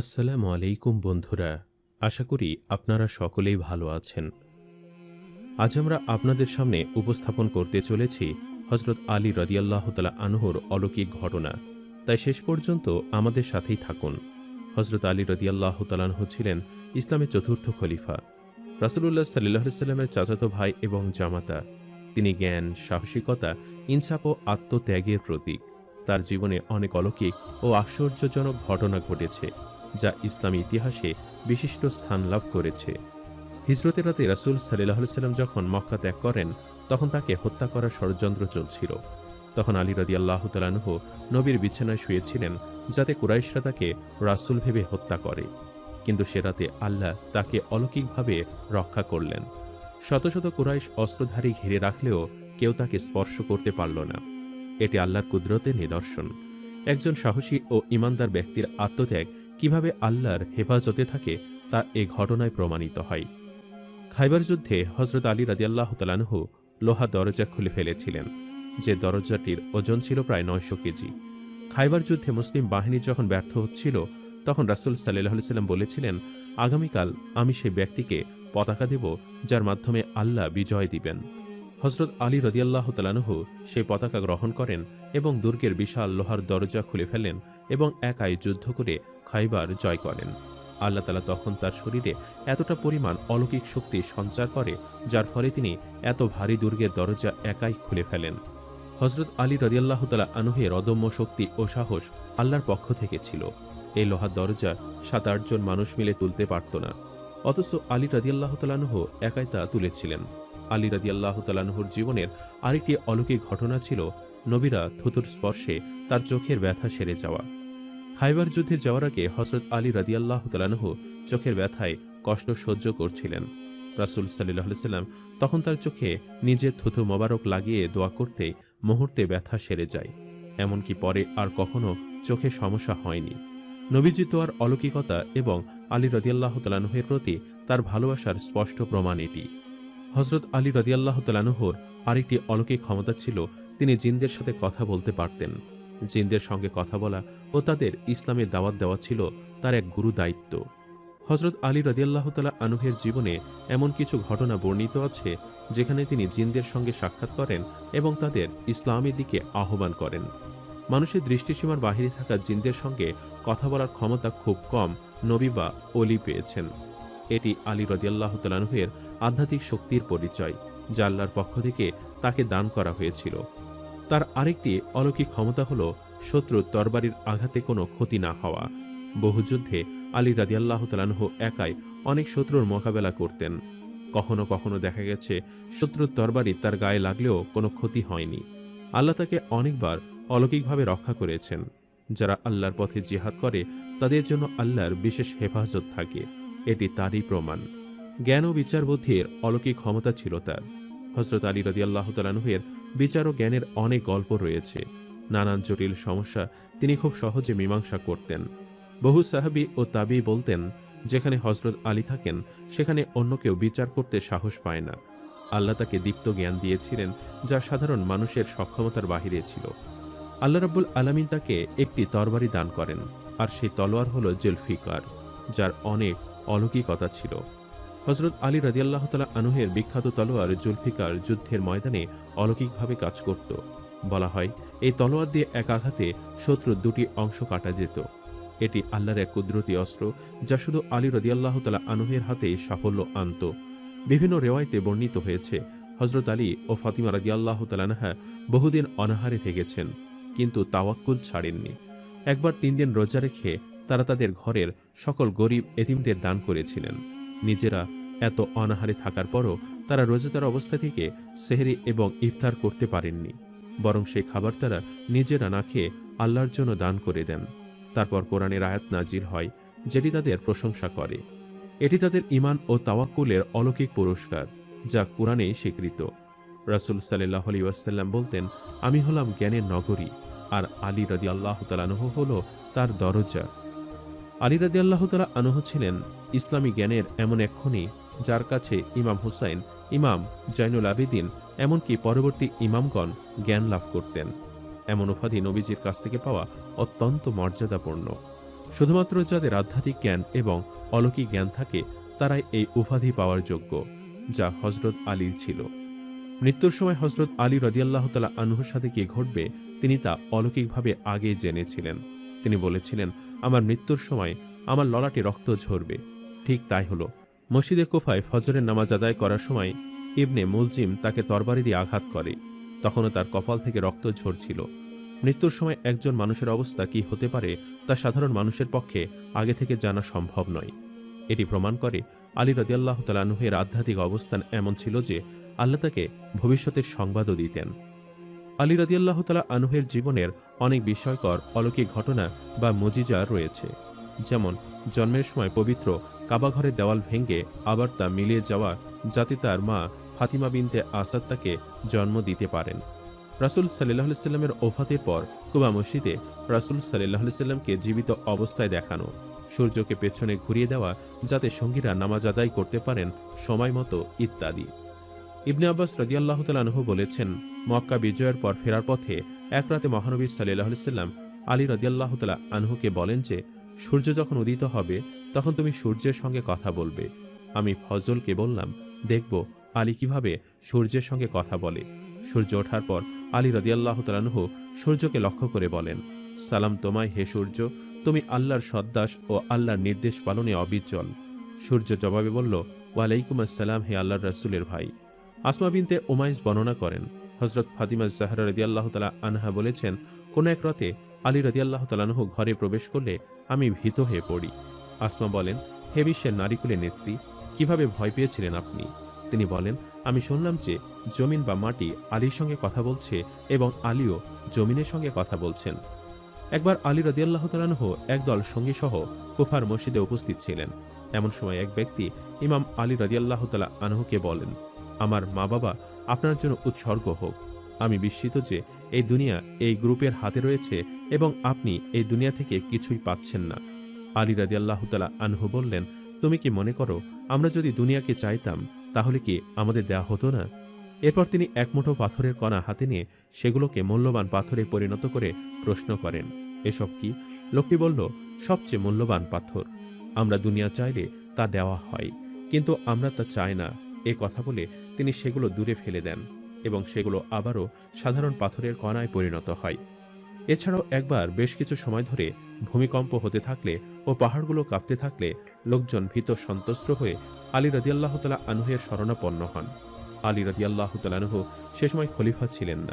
আসসালামু আলাইকুম বন্ধুরা, আশা করি আপনারা সকলেই ভালো আছেন। আজ আমরা আপনাদের সামনে উপস্থাপন করতে চলেছি হজরত আলী রদিয়াল্লাহ তালা আনহুর অলৌকিক ঘটনা। তাই শেষ পর্যন্ত আমাদের সাথেই থাকুন। হজরত আলী রদিয়াল্লাহ তালানহু ছিলেন ইসলামের চতুর্থ খলিফা। রাসুলুল্লাহ সাল্লাহ সাল্লামের চাচাতো ভাই এবং জামাতা। তিনি জ্ঞান, সাহসিকতা, ইনসাফ ও আত্মত্যাগের প্রতীক। তার জীবনে অনেক অলৌকিক ও আশ্চর্যজনক ঘটনা ঘটেছে। যা ইসলামী ইতিহাসে বিশিষ্ট স্থান লাভ করেছে। হিজরতের রাতে রাসুল সাল্লাহ সাল্লাম যখন মক্কা ত্যাগ করেন, তখন তাকে হত্যা করার ষড়যন্ত্র চলছিল। তখন আলী রদি আল্লাহ তালানহ নবীর বিছানায় শুয়েছিলেন, যাতে কুরাইশরা তাকে রাসুল ভেবে হত্যা করে। কিন্তু সে রাতে আল্লাহ তাকে অলৌকিকভাবে রক্ষা করলেন। শত শত কুরাইশ অস্ত্রধারী ঘিরে রাখলেও কেউ তাকে স্পর্শ করতে পারল না। এটি আল্লাহর কুদরতের নিদর্শন। একজন সাহসী ও ইমানদার ব্যক্তির আত্মত্যাগ কীভাবে আল্লাহর হেফাজতে থাকে তা এ ঘটনায় প্রমাণিত হয়। খাইবার যুদ্ধে হজরত আলী রাজিয়াল্লাহ তালানহ লোহা দরজা খুলে ফেলেছিলেন, যে দরজাটির ওজন ছিল প্রায় নয়শো কেজি। খাইবার যুদ্ধে মুসলিম বাহিনী যখন ব্যর্থ হচ্ছিল, তখন রাসুল সাল্লাহ সাল্লাম বলেছিলেন, আগামীকাল আমি সেই ব্যক্তিকে পতাকা দেব যার মাধ্যমে আল্লাহ বিজয় দিবেন। হজরত আলী রদিয়াল্লাহ তালানহু সেই পতাকা গ্রহণ করেন এবং দুর্গের বিশাল লোহার দরজা খুলে ফেলেন এবং একাই যুদ্ধ করে খাইবার জয় করেন। আল্লাহ তালা তখন তার শরীরে এতটা পরিমাণ অলৌকিক শক্তি সঞ্চার করে, যার ফলে তিনি এত ভারী দুর্গের দরজা একাই খুলে ফেলেন। হজরত আলী রদিয়াল্লাহ তালা আনুহের অদম্য শক্তি ও সাহস আল্লাহর পক্ষ থেকে ছিল। এই লোহার দরজা সাত আটজন মানুষ মিলে তুলতে পারত না। অথচ আলী রাদিয়াল্লাহ তালানুহ একাই তা তুলেছিলেন। আলী রাদিয়াল্লাহ তালানুহুর জীবনের আরেকটি অলৌকিক ঘটনা ছিল নবীরা থুতুর স্পর্শে তার চোখের ব্যথা সেরে যাওয়া। খাইবার যুদ্ধে যাওয়ার আগে হজরত আলী রাদিয়াল্লাহ তালানুহু চোখের ব্যথায় কষ্ট সহ্য করছিলেন। রাসুল সাল্লাম তখন তার চোখে নিজের থুথু মোবারক লাগিয়ে দোয়া করতে মুহূর্তে ব্যথা সেরে যায়। এমনকি পরে আর কখনো চোখে সমস্যা হয়নি। নবীজি তোয়ার অলৌকিকতা এবং আলী রদিয়াল্লাহ তালানুহের প্রতি তার ভালোবাসার স্পষ্ট প্রমাণ এটি। হজরত আলী রদিয়াল্লাহ তালানুহর আরেকটি অলৌকিক ক্ষমতা ছিল তিনি জিনদের সাথে কথা বলতে পারতেন। জিনদের সঙ্গে কথা বলা ও তাদের ইসলামের দাওয়াত দেওয়া ছিল তার এক গুরু দায়িত্ব। হজরত আলী রদিয়াল্লাহ তালা আনুহের জীবনে এমন কিছু ঘটনা বর্ণিত আছে, যেখানে তিনি জিনদের সঙ্গে সাক্ষাৎ করেন এবং তাদের ইসলামের দিকে আহ্বান করেন। মানুষের দৃষ্টিসীমার বাহিরে থাকা জিনদের সঙ্গে কথা বলার ক্ষমতা খুব কম নবী বা অলি পেয়েছেন। এটি আলী রদিয়াল্লাহ তালানুহের আধ্যাত্মিক শক্তির পরিচয়, যা আল্লাহর পক্ষ থেকে তাকে দান করা হয়েছিল। তার আরেকটি অলৌকিক ক্ষমতা হল শত্রু তরবারির আঘাতে কোনো ক্ষতি না হওয়া। বহু যুদ্ধে আলী রাদিয়াল্লাহ তালানহ একাই অনেক শত্রুর মোকাবেলা করতেন। কখনো কখনো দেখা গেছে শত্রুর তরবারি তার গায়ে লাগলেও কোনো ক্ষতি হয়নি। আল্লাহ তাকে অনেকবার অলৌকিকভাবে রক্ষা করেছেন। যারা আল্লাহর পথে জিহাদ করে, তাদের জন্য আল্লাহর বিশেষ হেফাজত থাকে। এটি তারই প্রমাণ। জ্ঞান ও বিচার বুদ্ধির অলৌকিক ক্ষমতা ছিল তার। হজরত আলী রদি আল্লাহ তালানুহের বিচার ও জ্ঞানের অনেক গল্প রয়েছে। নানান জটিল সমস্যা তিনি খুব সহজে মীমাংসা করতেন। বহু সাহাবি ও তাবি বলতেন, যেখানে হজরত আলী থাকেন, সেখানে অন্য কেউ বিচার করতে সাহস পায় না। আল্লাহ তাকে দীপ্ত জ্ঞান দিয়েছিলেন, যা সাধারণ মানুষের সক্ষমতার বাহিরে ছিল। আল্লাহ রাব্বুল আলামিন তাকে একটি তরবারি দান করেন, আর সেই তলোয়ার হল জেলফিকার, যার অনেক অলৌকিকতা ছিল। হজরত আলী রাদিয়াল্লাহ তালা আনুহের বিখ্যাত তলোয়ার জুলফিকার যুদ্ধের ময়দানে অলৌকিকভাবে কাজ করত। বলা হয়, এই তলোয়ার দিয়ে এক আঘাতে শত্রুর দুটি অংশ কাটা যেত। এটি আল্লাহর এক কুদরতি অস্ত্র যা শুধু আলী রদিয়াল্লাহ তালা আনুহের হাতে সাফল্য আনত। বিভিন্ন রেওয়ায়তে বর্ণিত হয়েছে, হজরত আলী ও ফাতিমা রাদিয়াল্লাহ তালানাহা বহুদিন অনাহারে থেকেছেন, কিন্তু তাওয়াক্কুল ছাড়েননি। একবার তিন দিন রোজা রেখে তারা তাদের ঘরের সকল গরিব এতিমদের দান করেছিলেন। নিজেরা এত অনাহারে থাকার পরও তারা রোজাদার অবস্থা থেকে সেহরি এবং ইফতার করতে পারেননি, বরং সেই খাবার তারা নিজেরা না খেয়ে আল্লাহর জন্য দান করে দেন। তারপর কোরআনের আয়াত নাজির হয়, যেটি তাদের প্রশংসা করে। এটি তাদের ইমান ও তাওয়াক্কুলের অলৌকিক পুরস্কার, যা কোরআনেই স্বীকৃত। রাসুল সাল্লাহ আলী ওয়াসাল্লাম বলতেন, আমি হলাম জ্ঞানের নগরী, আর আলী রাদি আল্লাহ তালানহ হল তার দরজা। আলী রাদি আল্লাহ তালা আনহ ছিলেন ইসলামী জ্ঞানের এমন এক খনি যার কাছে ইমাম হুসাইন, ইমাম জাইনুল আবেদিন এমনকি পরবর্তী ইমামগণ জ্ঞান লাভ করতেন। এমন উপাধি নবীজির কাছ থেকে পাওয়া অত্যন্ত মর্যাদাপূর্ণ। শুধুমাত্র যাদের আধ্যাত্মিক জ্ঞান এবং অলৌকিক জ্ঞান থাকে, তারাই এই উপাধি পাওয়ার যোগ্য, যা হজরত আলীর ছিল। মৃত্যুর সময় হজরত আলী রদিয়াল্লাহ তালা আনহুর সাথে কি ঘটবে, তিনি তা অলৌকিকভাবে আগে জেনেছিলেন। তিনি বলেছিলেন, আমার মৃত্যুর সময় আমার ললাটে রক্ত ঝরবে। ঠিক তাই হলো মসজিদে কোফায় ফজরের নামাজ আদায় করার সময় ইবনে মুলজিম তাকে তরবারি দিয়ে আঘাত করে। তখনও তার কপাল থেকে রক্ত ঝরছিল। মৃত্যুর সময় একজন মানুষের অবস্থা কি হতে পারে তা সাধারণ মানুষের পক্ষে আগে থেকে জানা সম্ভব নয়। এটি প্রমাণ করে আলী রদিয়াল্লাহ তালানুহের আধ্যাত্মিক অবস্থান এমন ছিল যে আল্লাহ তাকে ভবিষ্যতের সংবাদও দিতেন। আলী রদিয়াল্লাহ তালা আনুহের জীবনের অনেক বিস্ময়কর অলৌকিক ঘটনা বা মজিজা রয়েছে। যেমন, জন্মের সময় পবিত্র কাবাঘরের দেওয়াল ভেঙে আবার তা মিলিয়ে যাওয়া যাতে তার মা ফাতিমা বিনতে আসাদ তাকে জন্ম দিতে পারেন। রাসুল সাল্লাহ সাল্লামের ওফাতের পর কুবা মসজিদে রাসুল সাল্লাহ সাল্লামকে জীবিত অবস্থায় দেখানো, সূর্যকে পেছনে ঘুরিয়ে দেওয়া যাতে সঙ্গীরা নামাজ আদায় করতে পারেন সময় মতো ইত্যাদি। ইবনে আব্বাস রদিয়াল্লাহ তালানহু বলেছেন, মক্কা বিজয়ের পর ফেরার পথে এক রাতে মহানবী সাল্লাহ সাল্লাম আলী রদিয়াল্লাহ তালা আনহুকে বলেন যে সূর্য যখন উদিত হবে, তখন তুমি সূর্যের সঙ্গে কথা বলবে। আমি ফজলকে বললাম, দেখব আলী কীভাবে সূর্যের সঙ্গে কথা বলে। সূর্য ওঠার পর আলী রদিয়াল্লাহ তালানহু সূর্যকে লক্ষ্য করে বলেন, সালাম তোমায় হে সূর্য, তুমি আল্লাহর সদ্দাস ও আল্লাহর নির্দেশ পালনে অবিচল। সূর্য জবাবে বলল, ওয়ালাইকুম আসসালাম হে আল্লাহর রাসুলের ভাই। আসমা বিনতে ওমাইস বর্ণনা করেন হজরত ফাতিমা জাহরা রদিয়াল্লাহ তালা আনহা বলেছেন, কোন এক রাতে আলী রদিয়াল্লাহ তালানহু ঘরে প্রবেশ করলে আমি ভীত হয়ে পড়ি। আসমা বলেন, হে বিশ্বের নারীকুলের নেত্রী, কীভাবে ভয় পেয়েছিলেন আপনি? তিনি বলেন, আমি শুনলাম যে জমিন বা মাটি আলীর সঙ্গে কথা বলছে এবং আলীও জমিনের সঙ্গে কথা বলছেন। একবার আলী রদিয়াল্লাহ তালানহ একদল সঙ্গী সহ কুফার মসজিদে উপস্থিত ছিলেন। এমন সময় এক ব্যক্তি ইমাম আলী রদিয়াল্লাহ তালা আনহুকে বলেন, আমার মা বাবা আপনার জন্য উৎসর্গ হোক। আমি বিস্মিত যে এই দুনিয়া এই গ্রুপের হাতে রয়েছে এবং আপনি এই দুনিয়া থেকে কিছুই পাচ্ছেন না। আলী রাজি আল্লাহ তালা আনহু বললেন, তুমি কি মনে করো, আমরা যদি দুনিয়াকে চাইতাম, তাহলে কি আমাদের দেয়া হতো না? এরপর তিনি এক মুঠো পাথরের কণা হাতে নিয়ে সেগুলোকে মূল্যবান পাথরে পরিণত করে প্রশ্ন করেন, এসব কি? লোকটি বলল, সবচেয়ে মূল্যবান পাথর। আমরা দুনিয়া চাইলে তা দেওয়া হয়, কিন্তু আমরা তা চাই না। এ কথা বলে তিনি সেগুলো দূরে ফেলে দেন এবং সেগুলো আবারও সাধারণ পাথরের কণায় পরিণত হয়। এছাড়াও একবার বেশ কিছু সময় ধরে ভূমিকম্প হতে থাকলে ও পাহাড়গুলো কাঁপতে থাকলে লোকজন ভীত সন্ত্রস্ত হয়ে আলী রদিয়াল্লাহ তালা আনুহের শরণাপন্ন হন। আলী রদিয়াল্লাহ তালানুহ সে সময় খলিফা ছিলেন না।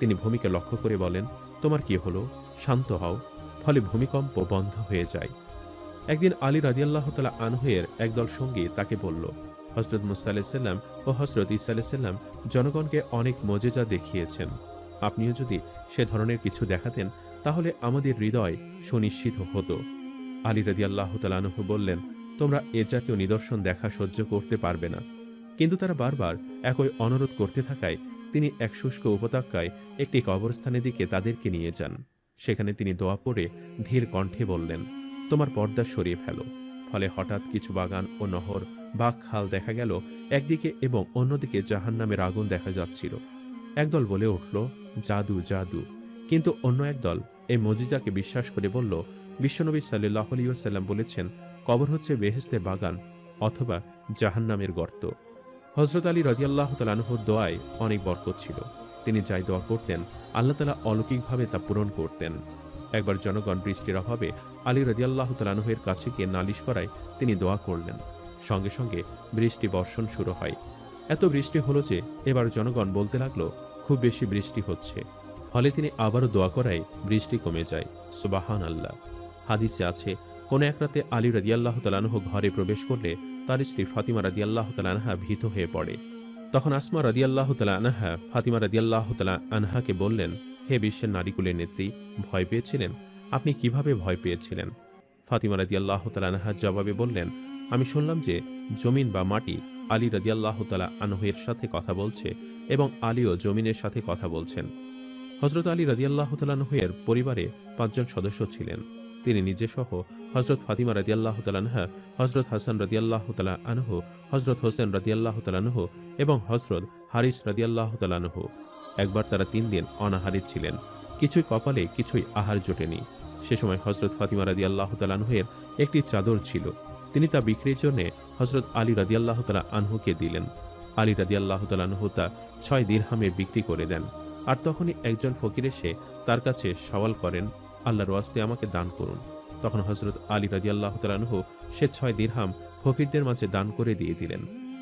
তিনি ভূমিকে লক্ষ্য করে বলেন, তোমার কি হলো? শান্ত হও। ফলে ভূমিকম্প বন্ধ হয়ে যায়। একদিন আলী রাদিয়াল্লাহ তালা আনহুয়ের একদল সঙ্গী তাকে বলল হজরত মুসা ও হজরত ইসা আলাইসাল্লাম জনগণকে অনেক মজেজা দেখিয়েছেন। আপনিও যদি সে ধরনের কিছু দেখাতেন, তাহলে আমাদের হৃদয় সুনিশ্চিত হতো। আলী রাদিয়াল্লাহ তালানহু বললেন, তোমরা এ জাতীয় নিদর্শন দেখা সহ্য করতে পারবে না। কিন্তু তারা বারবার একই অনুরোধ করতে থাকায় তিনি এক শুষ্ক উপত্যকায় একটি কবরস্থানের দিকে তাদেরকে নিয়ে যান। সেখানে তিনি দোয়া পড়ে ধীর কণ্ঠে বললেন, তোমার পর্দা সরিয়ে ফেলো। ফলে হঠাৎ কিছু বাগান ও নহর, বাঘ, খাল দেখা গেল একদিকে এবং অন্যদিকে জাহান নামের আগুন দেখা যাচ্ছিল। একদল বলে উঠল জাদু জাদু। কিন্তু অন্য একদল এই মজিজাকে বিশ্বাস করে বলল, বিশ্বনবী সাল্লাহ আলিয়াল্লাম বলেছেন, কবর হচ্ছে বেহেস্তে বাগান অথবা জাহান নামের গর্ত। হজরত আলী রদিয়াল্লাহ তালানহুর দোয়ায় অনেক বরকত ছিল। তিনি যাই দোয়া করতেন, আল্লাহ তালা অলৌকিকভাবে তা পূরণ করতেন। একবার জনগণ বৃষ্টির অভাবে আলী রদিয়াল্লাহ তালানহের কাছে গিয়ে নালিশ করায় তিনি দোয়া করলেন। সঙ্গে সঙ্গে বৃষ্টি বর্ষণ শুরু হয়। এত বৃষ্টি হলো যে এবার জনগণ বলতে লাগল খুব বেশি বৃষ্টি হচ্ছে। ফলে তিনি আবারও দোয়া করায় বৃষ্টি কমে যায়। সুবাহান আল্লাহ হাদিসে আছে, কোন এক রাতে আলী রাদিয়াল্লাহ তালানহ ঘরে প্রবেশ করলে তার স্ত্রী ফাতিমা রাদিয়াল্লাহ তালানহা ভীত হয়ে পড়ে। তখন আসমা রাদিয়াল্লাহ তালা আনহা ফাতিমা রাদিয়াল্লাহ তালা আনহাকে বললেন, হে বিশ্বের নারীকুলের নেত্রী, ভয় পেয়েছিলেন? আপনি কীভাবে ভয় পেয়েছিলেন? ফাতিমা রাদিয়াল্লাহ তালা আনহা জবাবে বললেন, আমি শুনলাম যে জমিন বা মাটি আলী রাদিয়াল্লাহ তালা আনহের সাথে কথা বলছে এবং আলীও জমিনের সাথে কথা বলছেন। হজরত আলী রাদিয়াল্লাহ তালানহের পরিবারে পাঁচজন সদস্য ছিলেন। তিনি নিজে সহ হজরত ফাতিমা রাদিয়াল্লাহ তালানহা হজরত হাসান রাদিয়াল্লাহ তালা আনহ হজরত হোসেন রাদিয়াল্লাহ তালানহ এবং হজরত হারিস রাদিয়াল্লাহ তালানহ একবার তারা তিন দিন অনাহারে ছিলেন। কিছুই কপালে কিছুই আহার জোটেনি। সে সময় হজরত ফাতিমা রাদি আল্লাহ তালানহের একটি চাদর ছিল। তিনি তা বিক্রির জন্য হজরত আলী রাদি তালা আনহুকে দিলেন। আলী রাদি আল্লাহ তালানহু তা ছয় দিরহামে বিক্রি করে দেন। আর তখনই একজন ফকির এসে তার কাছে সওয়াল করেন, আল্লাহর ওয়াস্তে আমাকে দান করুন। তখন হজরত আলী রাজি আল্লাহ তালানহু সে ছয় দিরহাম ফকিরদের মাঝে দান করে দিয়ে দিলেন।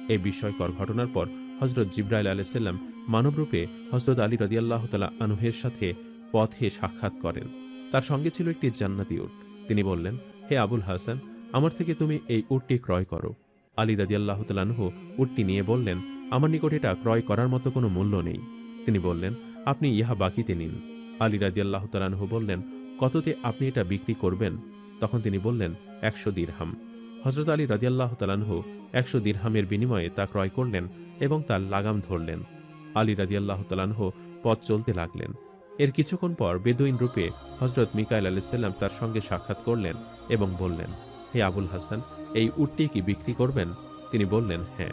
এই বিস্ময়কর ঘটনার পর হজরত জিব্রাইল আলাইসাল্লাম মানবরূপে হজরত আলী রাজি আল্লাহ তালা আনুহের সাথে পথে সাক্ষাৎ করেন। তার সঙ্গে ছিল একটি জান্নাতি উট। তিনি বললেন, হে আবুল হাসান আমার থেকে তুমি এই উটটি ক্রয় করো। আলী রাজি আল্লাহ তালানহু উটটি নিয়ে বললেন, আমার নিকট এটা ক্রয় করার মতো কোনো মূল্য নেই। তিনি বললেন, আপনি ইহা বাকিতে নিন। আলী রাজি আল্লাহ তালানহু বললেন, কততে আপনি এটা বিক্রি করবেন? তখন তিনি বললেন, একশো দিরহাম। হজরত আলী রাজিয়াল্লাহ তালানহু একশো দিরহামের বিনিময়ে তা ক্রয় করলেন এবং তার লাগাম ধরলেন। আলী রাজিয়াল্লাহ তালানহু পথ চলতে লাগলেন। এর কিছুক্ষণ পর বেদুইন রূপে হজরত মিকাইল আলাইসাল্লাম তার সঙ্গে সাক্ষাৎ করলেন এবং বললেন হে আবুল হাসান, এই উটটি কি বিক্রি করবেন? তিনি বললেন হ্যাঁ।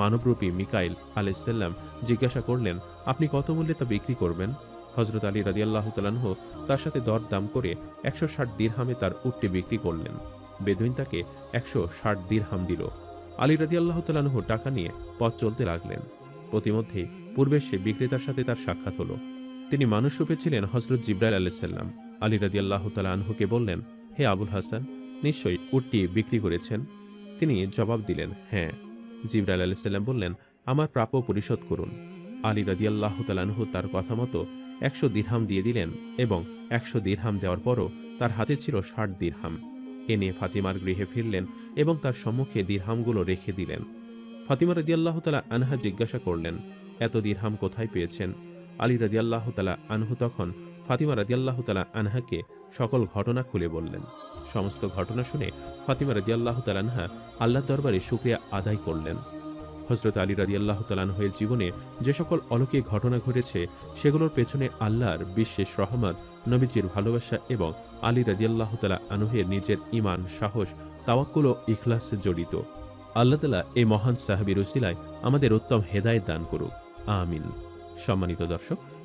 মানবরূপী মিকাইল আলাইসাল্লাম জিজ্ঞাসা করলেন, আপনি কত মূল্যে তা বিক্রি করবেন? হজরত আলী রাজিয়াল্লাহ তালানহ তার সাথে দর দাম করে একশো ষাট দিরহামে তার উটটি বিক্রি করলেন। বেদুইন তাকে একশো ষাট দিরহাম দিল। আলী রাজি আল্লাহ তালানহ টাকা নিয়ে পথ চলতে লাগলেন। প্রতিমধ্যে পূর্বে সে বিক্রেতার সাথে তার সাক্ষাৎ হলো। তিনি মানুষরূপে ছিলেন হজরত জিব্রাইল আলাইসাল্লাম আলী রাজি আল্লাহ তালানহুকে বললেন, হে আবুল হাসান নিশ্চয়ই উটটি বিক্রি করেছেন। তিনি জবাব দিলেন হ্যাঁ। জিব্রাইল আলাইসাল্লাম বললেন, আমার প্রাপ্য পরিশোধ করুন। আলী রাজি আল্লাহ তালানহু তার কথা মতো একশো দিরহাম দিয়ে দিলেন এবং একশো দিরহাম দেওয়ার পরও তার হাতে ছিল ষাট দিরহাম। এ নিয়ে ফাতিমার গৃহে ফিরলেন এবং তার সম্মুখে দিরহামগুলো রেখে দিলেন। ফাতিমা রাদিয়াল্লাহ তালা আনহা জিজ্ঞাসা করলেন, এত দিরহাম কোথায় পেয়েছেন? আলী রাদিয়াল্লাহ তালা আনহু তখন ফাতিমা রাদিয়াল্লাহ তালা আনহাকে সকল ঘটনা খুলে বললেন। সমস্ত ঘটনা শুনে ফাতিমা রাদিয়াল্লাহ তালানহা আল্লাহ দরবারে শুক্রিয়া আদায় করলেন। হজরত আলী রাজি আল্লাহ তালানহের জীবনে যে সকল অলৌকিক ঘটনা ঘটেছে, সেগুলোর পেছনে আল্লাহর বিশেষ রহমত, নবীজির ভালোবাসা এবং আলী রাজি আল্লাহ তালা আনুহের নিজের ইমান সাহস, তাওয়াক্কুল ও ইখলাস জড়িত। আল্লাহ তালা এই মহান সাহাবির উসিলায় আমাদের উত্তম হেদায়ত দান করুক। আমিন। সম্মানিত দর্শক